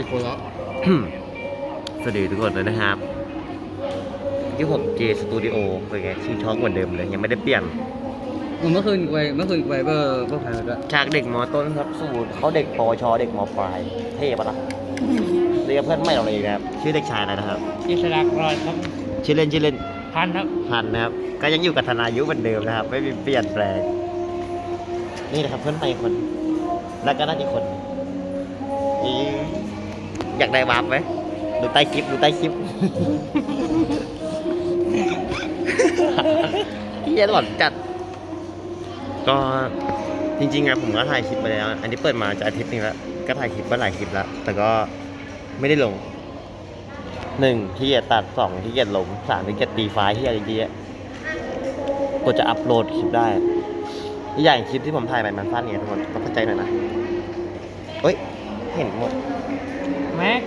กี่คนแล้ว สวัสดีทุกคนเลยนะครับที่ผม J Studio เป็นไงชื่อช่องเหมือนเดิมเลย ยังไม่ได้เปลี่ยนเมื่อคืนไปเมื่อคืนไปเบอร์เบอร์ใครด้วยจากเด็กมต้นครับสู่เขาเด็กปวชเด็กมปลาย เท่ปะล่ะเรียกเพื่อนไม่เราเลยนะครับ ชื่อเด็กชายอะไรนะครับ อิสระรอยครับ ชื่อเล่นชื่อเล่นพันครับ พันนะครับ ก็ยังอยู่กับธนายุเหมือนเดิมนะครับ ไม่มีเปลี่ยนแปลง นี่นะครับเพื่อนใหม่คน แล้วก็น่าจะคนอี อยากได้วาร์ปไหมดูใต้คลิปดูใต้คลิปเฮียหลอนจัด ก็จริงๆอะผมก็ถ่ายคลิปมาแล้ว อันนี้เปิดมาจะอาทิตย์หนึงแล้ว ก็ถ่ายคลิปมาหลายคลิปแล้ว แต่ก็ไม่ได้ลงหนึ่งที่จะตัดสองที่จะลงสามที่จะตีไฟล์ที่อะไรเงี้ยกว่าจะอัพโหลดคลิปได้อีกอย่างคลิปที่ผมถ่ายไปมันสั้นไงทุกคนต้องเข้าใจหน่อยนะเฮ้ย เห็นหมด แม็ก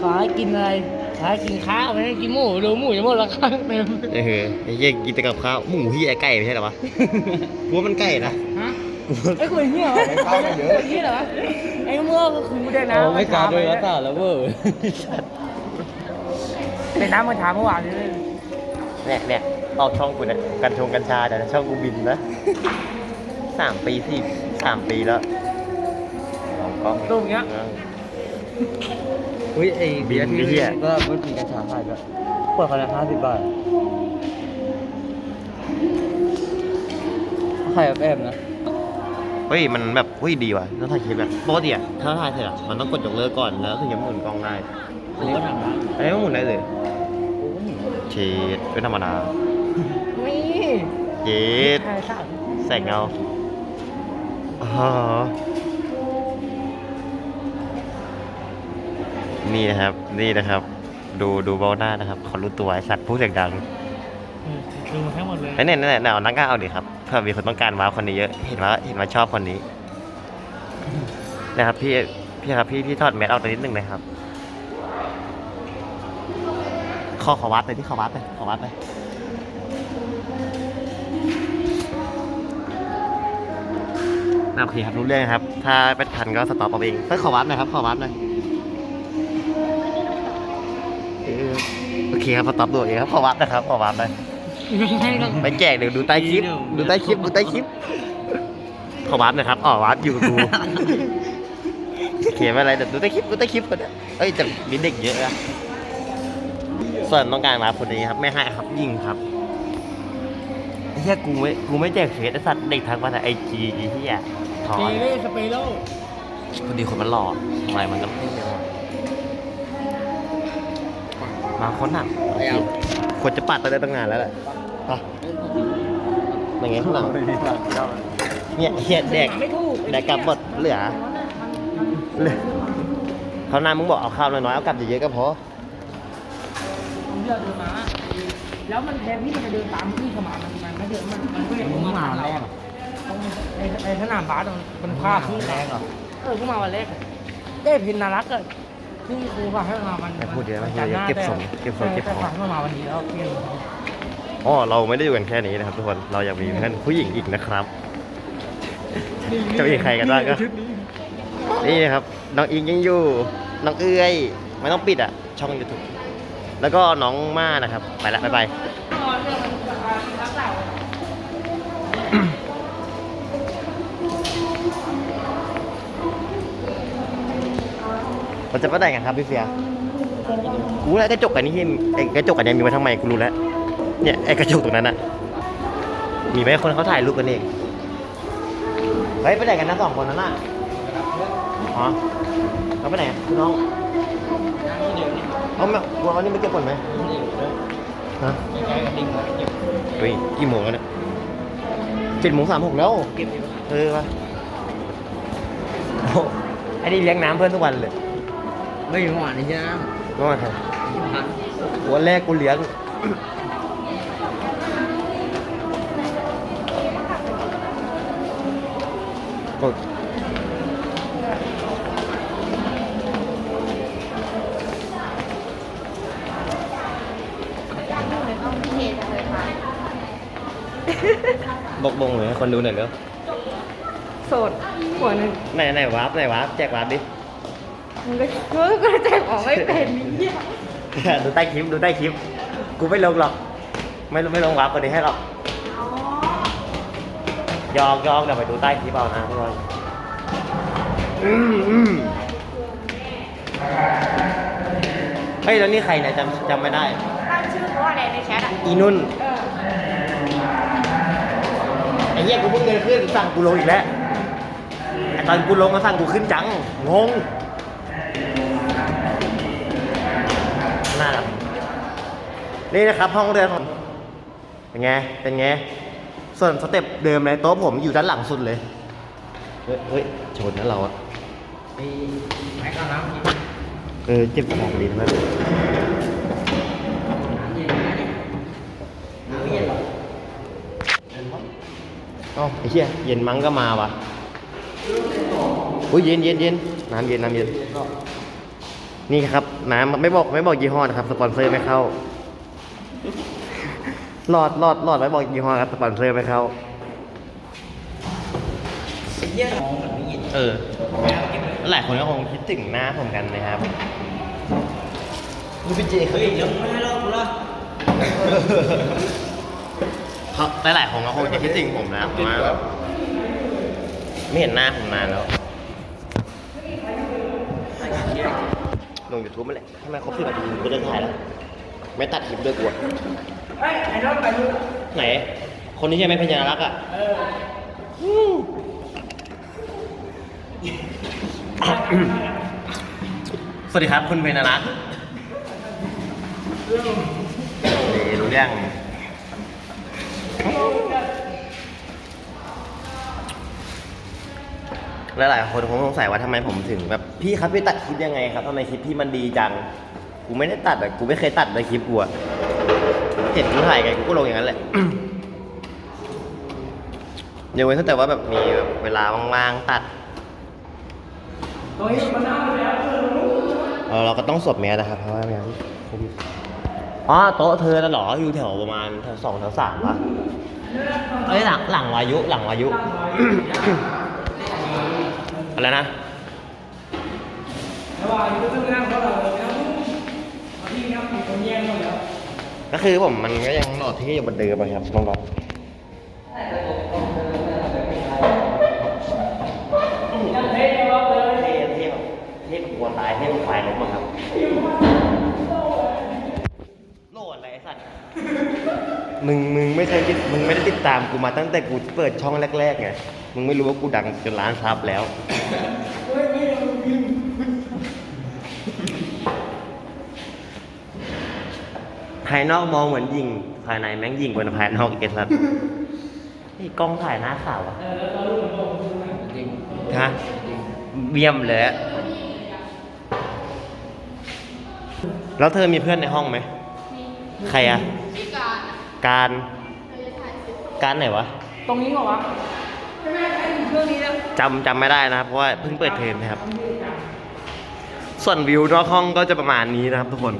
ขอให้กินอะไร ขอให้กินข้าวไม่ให้กินหมูดูหมูจะหมดราคาเต็มเออไอ้เหี้ยกินแต่กับข้าวหมูเหี้ยไก่ไม่ใช่เหรอวะกูว่ามันไก่นะฮะไอ้คนเหี้ยเหรอไอ้ข้าวเยอะเหี้ยเหรอไอ้เมื่อก็คือเด็กน้ำไม่กล้าด้วยรัตาแล้วเวอร์เด็กน้ำมาถามเมื่อวานนี้เลยเนี่ยเนี่ยออกช่องกูเนี่ยกันชงกัญชาเดี๋ยวนะช่องกูบินนะสามปีสี่สามปีแล้วลองกล้องรูปเนี้ย เอออุ้ยไอ้บินที่ไอ้เหี้ย ก็มันมีกัญชาขายด้วยเปิดเขาละห้าสิบบาทขายแบบแอบนะ เฮ้ยมันแบบเฮ้ยดีว่ะต้องถ่ายคลิปแบบปกติอะถ้าถ่ายเสร็จอะมันต้องกดยกเลิกก่อนแล้วถึงจะหมุนกล้องได้อันนี้ก็ทำนะอันนี้ก็หมุนได้เลยเชดเป็นธรรมดานี่เชดใช่สามแสงเงาอ๋อ นี่นะครับ นี่นะครับ ดูดูเบ้าหน้านะครับขอรู้ตัวไอ้สัตว์พูดเสียงดังดูมาทั้งหมดเลยไอ้เนี่ยเนี่ยเนี่ยเอานักกล้าเอาดิครับเผื่อมีคนต้องการว้าวคนนี้เยอะเห็นว่าเห็นว่าชอบคนนี้ นะครับพี่พี่ครับพี่พี่ถอดแมสออกตัวนิดนึงนะครับขอขอวัดเลยที่ขอวัดเลยขอวัดเลยโอเคครับรู้เรื่องครับ ถ้าเป็นทันก็สต็อปเอาเองเฮ้ยขอวัดหน่อยครับขอวัดหน่อย โอเคครับสต็อปตัวเองครับขอวัดนะครับขอวัดหน่อยให้เราไปแจกเดี๋ยวดูใต้คลิป ดูใต้คลิปดูใต้คลิปขอวัดหนะครับอ๋อวัดอยู่กับกูเขียนอะไรเดี๋ยวดูใต้คลิปดูใต้คลิปก่อนนะเอ้ยแต่มีเด็กเยอะนะส่วนต้องการมาคนนี้ครับ ไม่ให้ครับยิงครับไอ้เหี้ยกูไม่กูไม่แจกเฟซไอ้สัตว์เด็กทักมาแต่ไอจีไอ้เหี้ยถอเจนเล่สเปโร่พอดีคนมันหล่อทำไมมันก็ไม่เร็ว มาคนอะควรจะปัดตั้งแต่ตั้งนานแล้วแหละไปยังไงข้างหลังเนี่ยเฮียแดกไม่ถูกแดกกลับหมดเหลือเหลือเขาวนานมึงบอกเอาข้าวน้อยๆเอากลับเยอะๆก็พอเลือกเดินมา แล้วมันแทนที่มันจะเดินตามพี่เข้ามามันมันไม่เดินมันมันไม่เดินมาทางเราอะตรงไอ้ไอ้สนามบาสมันมันพลาดที่แรงเหรอเออกูมาวันแรกได้พินนารักอะ ที่ครูฝากให้มาวันไม่พูดเยอะไม่วันพูดเยอะจันทร์หน้าเก็บทรงเก็บทรงเก็บทรงแต่ฝากให้มาวันนี้แล้วเพียงอ๋อเราไม่ได้อยู่กันแค่นี้นะครับทุกคนเรายังมีเพื่อนผู้หญิงอีกนะครับ จะมีใครกันบ้างก็นี่นะครับน้องอิงยังอยู่ น้องเอื้อยไม่ต้องปิดอะ ช่องยูทูบแล้วก็น้องม่านะครับ ไปละบ๊ายบาย เราจะไปไหนกันครับพี่เฟียกูแล้วกระจกอันนี้ที่ไอ้กระจกอันนี้มีไว้ทำไมกูรู้แล้ว เนี่ยไอ้กระจกตรงนั้นน่ะมีไหมคนเขาถ่ายรูปกันเองเฮ้ยไปไหนกันนะสองคนนั้นน่ะอ๋อเขาไปไหนคุณน้องเอาแม่วัวนนี้ไม่เก็บผลไหมฮะเฮ้ยกี่โมงแล้วเนี่ยเจ็ดโมงสามหกแล้วเออวะโอ้ไอ้นี่เลี้ยงน้ำเพื่อนทุกวันเลย ไม่หวานนี่ใช่ไหมเมื่อวานใครวันแรกกูเลี้ยงกดบอกบงเลยให้คนดูหน่อยเร็วโสดหัวหนึ่งไหนไหนวาร์ปไหนวาร์ปแจกวาร์ปดิ มึงก็เฮ้ยก็ใจของไม่เป็นนี่เนี่ยดูใต้คลิปดูใต้คลิป กูไม่ลงหรอก ไม่ไม่ลงวับคนนี้ให้หรอกอ๋อยอกยอกเดี๋ยวไปดูใต้คลิปเอานะทุกคนอืมอืมเฮ้ยแล้วนี่ใครเนี่ยจำจำไม่ได้ ตั้งชื่อเขาว่าอะไรในแชทอะอีนุ่นเออไอ้เหี้ยกูเพิ่งเดินขึ้นสั่งกูลงอีกแล้วไอ้ตอนกูลงก็สั่งกูขึ้นจัง งง นี่นะครับห้องเรียนของเป็นไง เป็นไง ส่วนสเต็ปเดิมเลยโต๊ะผมอยู่ด้านหลังสุดเลย เฮ้ยเฮ้ยชนนะเราอะไอ้ข้าวน้ำกินเออเจ็บของดีมากน้ำเย็นหรอเอ้าไอ้เหี้ยเย็นมั้งก็มาว่ะอุ้ยเย็นเย็นเย็นน้ำเย็นน้ำเย็นนี่ครับน้ำไม่บอกไม่บอกยี่ห้อนะครับสปอนเซอร์ไม่เข้า หลอดหลอดหลอดไม่บอกยี่ห้อครับสปอนเซอร์ไม่เข้าเยี่ยมองแบบนี้เย็นเออ หลายคนก็คงคิดถึงหน้าผมกันนะครับนี่พี่เจเขาเฮ้ยเดี๋ยวไม่ให้เล่ากูละเขาหลายๆคนก็คงจะคิดถึงผมนะเพราะว่าแบบไม่เห็นหน้าผมนานแล้วลงยูทูบมาแหละทำไมครบสิบนาทีกูเลิกถ่ายแล้ว ไม่ตัดคลิปด้วยกูอะเฮ้ยไอ้น้องไปดูไหน คนนี้ใช่ไหมพญารักษ์อะเออสวัสดีครับคุณเพญารักษ์นี่รู้เรื่องหลายๆคนคงสงสัยว่าทำไมผมถึงแบบพี่ครับพี่ตัดคลิปยังไงครับทำไมคลิปพี่มันดีจัง กูไม่ได้ตัดอะกูไม่เคยตัดเลยคลิปกูอะเห็นกูถ่ายไงกูก็ลงอย่างนั้นแหละยกเว้นตั้งแต่ว่าแบบมีแบบเวลาว่างๆตัดตัวนี้มันน้ำแล้วเออเราก็ต้องสวดแมสนะครับเพราะว่าไม่งั้นโควิดอ๋อโต๊ะเธอน่ะเหรออยู่แถวประมาณแถวสองแถวสามวะเอ้ยหลังหลังวายุหลังวายุ อะไรนะระหว่างอยู่ต้องนั่งเขาเราเลยนะที่นี่มีคนแย่งเขาแล้ว ก็คือผมมันก็ยังหลอดที่อยู่บนเดิมอะครับน้องยังเท่ยังว่าเลยๆเท่เท่แบบเท่แบบกลัวตายเท่แบบไฟลุกอะครับโลดอะไรไอ้สัตว์มึงมึงไม่เคยติดมึงไม่ได้ติดตามกูมาตั้งแต่กูเปิดช่องแรกๆไงมึงไม่รู้ว่ากูดังจนล้านซับแล้ว ภายนอกมองเหมือนยิง ภายในแม่งยิงกว่าภายนอกอีกไอ้สัตว์นี่กล้องถ่ายหน้าข่าวอะจริงฮะเบี้ยมเลยอะแล้วเธอมีเพื่อนในห้องไหม ใครอะการการไหนวะ ตรงนี้เหรอวะใช่ไหมไอ้เครื่องนี้แล้วจำจำไม่ได้นะครับ เพราะว่าเพิ่งเปิดเทอมนะครับ ส่วนวิวนอกห้องก็จะประมาณนี้นะครับทุกคน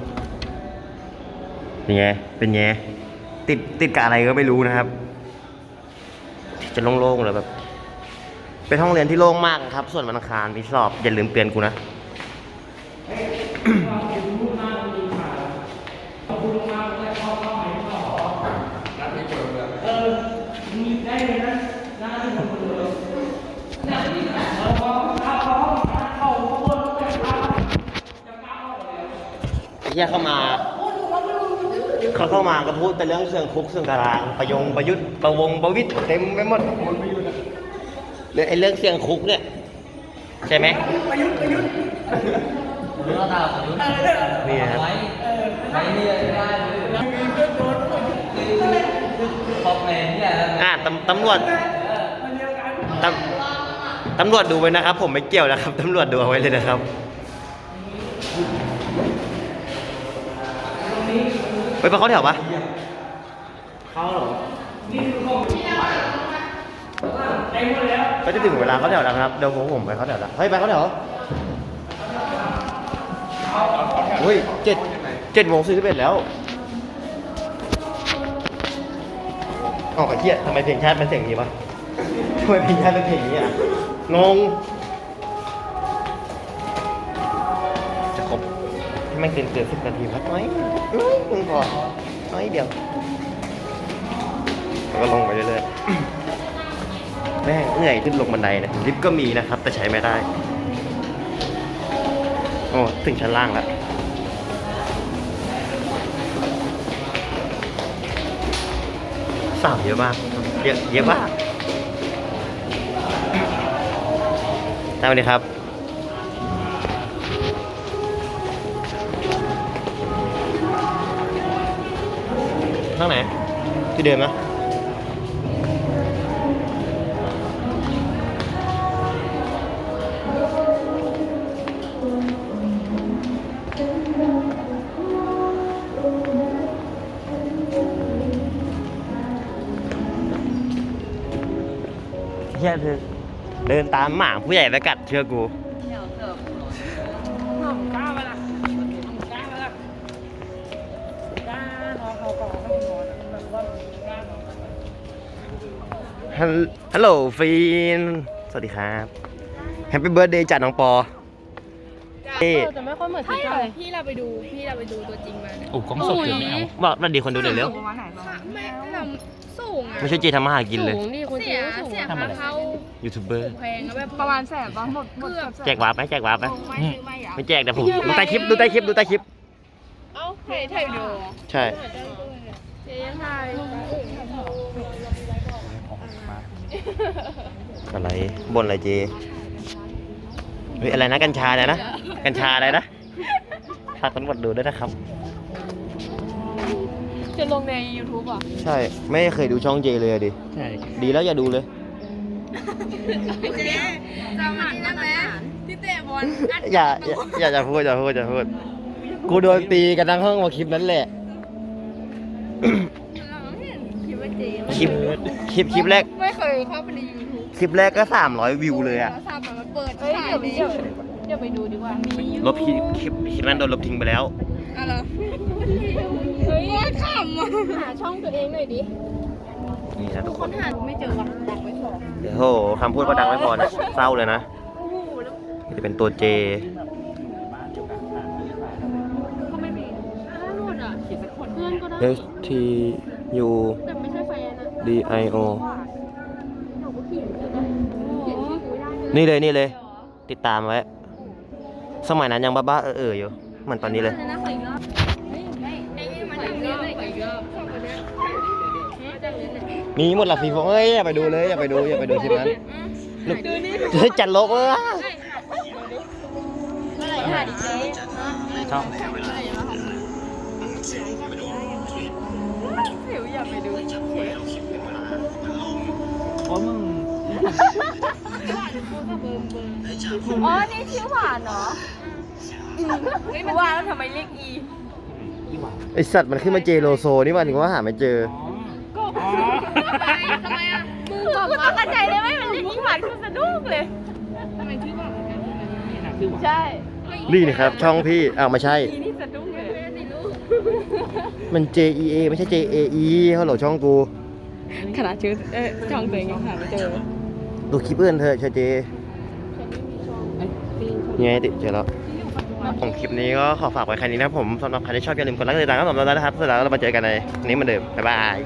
เป็นไง เป็นไง ติดติดกับอะไรก็ไม่รู้นะครับ จะโล่งๆเลยแบบ เป็นห้องเรียนที่โล่งมากครับ ส่วนวันอังคารมีสอบอย่าลืมเตือนกูนะเออมีได้เลยนะหน้าที่ผมเลยนี่ยนี่เออพอเข้าเข้าเข้าข้างบนแล้วแต่เข้าจะเฮียเข้ามา เขาเข้ามาก็พูดแต่เรื่องเสื่องคุกเสื่องตาราง ประยงประยุทธ์ประวงประวิทย์เต็มไปหมดเรื่องไอ้เรื่องเสื่องคุกเนี่ยใช่ไหมประยุทธ์ประยุทธ์เรื่องราวของรุ่นนี่นะครับไว้ไว้เนี่ยได้เลยคอมเมนต์เนี่ยอ่าตำตำรวจตำตำรวจดูไว้นะครับ ผมไม่เกี่ยวนะครับตำรวจดูเอาไว้เลยนะครับ ไปไปเขาแถวปะเขาเหรอนี่คือข้อมูลเต็มหมดแล้วก็จะถึงเวลาเขาแถวแล้วครับเดี๋ยวผมผมไปเขาแถวแล้วเฮ้ยไปเขาแถวเฮ้ยเจ็ดเจ็ดโมงสี่สิบเอ็ดแล้วอ๋อไอ้เหี้ยทำไมเพลงชาติเป็นเสียงนี้วะทำไมเพลงชาติเป็นเพลงนี้อะงง ไม่เกินเกินสิบนาทีพักน้อยน้อยมึงพอน้อยเดียวแล้วก็ลงไปเรื่อยๆแม่งเหนื่อยขึ้นลงบันไดเนี่ยลิฟต์ก็มีนะครับ แต่ใช้ไม่ได้โอ้ถึงชั้นล่างแล้วสาวเยอะมากเยอะเยอะมากสวัสดีครับ ข้างไหน ที่เดิมนะเฮียเธอเดินตามหมาผู้ใหญ่ไปกัดเชื่อกู ฮัลฮัลโหลฟีน สวัสดีครับแฮปปี้เบิร์ดเดย์จากน้องปอเอ๊ะแต่ไม่ค่อยเหมือนใช่ที่เหรใจอพี่เราไปดูพี่เราไปดูตัวจริงมาเนี่ยโอ้กล้องสดเกินไม่เอาบอกสวัสดีคนดูหน่อยเร็วประมาณไหนประมาณไม่เราสูงอะไม่ใช่เจทำมาหากินเลย สูงนี่คนเสีจียนสูงเสียอะค่าเข้ายูทูบเบอร์แพงแล้วแบบประมาณแสนบ้างหมดหมดเกือบแจกวาร์ปไหมแจกวาร์ปไหมไม่ซื้อไม่อยากไม่แจกแต่ผมดูใต้คลิปดูใต้คลิปดูใต้คลิป เอ้าถ่ายถ่ายดูใช่เจ๊ยังถ่าย อะไรบนอะไรเจเฮ้ยอะไรนะกัญชาเนี่ยนะกัญชาอะไรนะฝากตำรวจดูด้วยนะครับ จะลงใน YouTube อะใช่ไม่เคยดูช่องเจเลยอะดิใช่ดีแล้วอย่าดูเลย เจ๊จำหันได้ไหมที่เตะบอลอัดอย่าอย่าอย่าอย่าพูดอย่าพูดอย่าพูดกูโดนตีกันทั้งห้องมาคลิปนั้นแหละ คลิปคลิปแรก ไม่เคยเข้าไปในยูทูบคลิปแรกก็สามร้อยวิวเลยอะโทรศัพท์อะมันเปิดเฮ้ยถ่ายเดี๋ยวในเดี๋ยวเดี๋ยวไปดูดีกว่ามีอยู่ลบคลิปคลิปคลิปนั้นโดนลบทิ้งไปแล้ว อะไรเฮ้ยโคตรขำอะหาช่องตัวเองหน่อยดินี่นะทุกคนหาไม่เจอว่ะดักไว้สองเดี๋ยวโหคำพูดก็ดังไม่พอนะ เศร้าเลยนะนี่จะเป็นตัวเจ ก็ไม่มีถ้าหลุดอะเพื่อนก็ได้ S T U แต่ DIO นี่เลยนี่เลย ติดตามไว้ สมัยนั้นยังบ้าๆเออๆอยู่เหมือนตอนนี้เลยมีหมดหลักสีฟองเอ้ยอย่าไปดูเลยอย่าไปดูอย่าไปดูทีนั้นนึกจัดโลกเออชอง หิวอยากไปดูโอ้มึงอ๋อ นี่ชื่อหวานเหรอไม่ว่าแล้วทำไมเรียกอี ไอสัตว์มันขึ้นมาเจโลโซนี่ว่าถึงว่าหาไม่เจอก็ทำไมอะมึงบอกมาเข้าใจเลยไหมมันเรียกอีหวานคือสะดุ้งเลย ทำไมชื่อแบบนั้นนี่นะคือหวานใช่ นี่นะครับ ช่องพี่อ้าวไม่ใช่ อีนี่สะดุ้งเลย มัน J E A ไม่ใช่ J A E เขาโหลช่องกูขนาดชื่อเอ๊ะช่องตัวเองยังหาไม่เจอดูคลิปเอื่นเถอะเชยเจไงติเจอแล้วผมคลิปนี้ก็ขอฝากไว้แค่นี้นะครับผมสำหรับใครที่ชอบอย่าลืมกดไลค์กดติดตามครับผมแล้วนะครับเสร็จแล้วเรามาเจอกันในนี้เหมือนเดิมบ๊ายบาย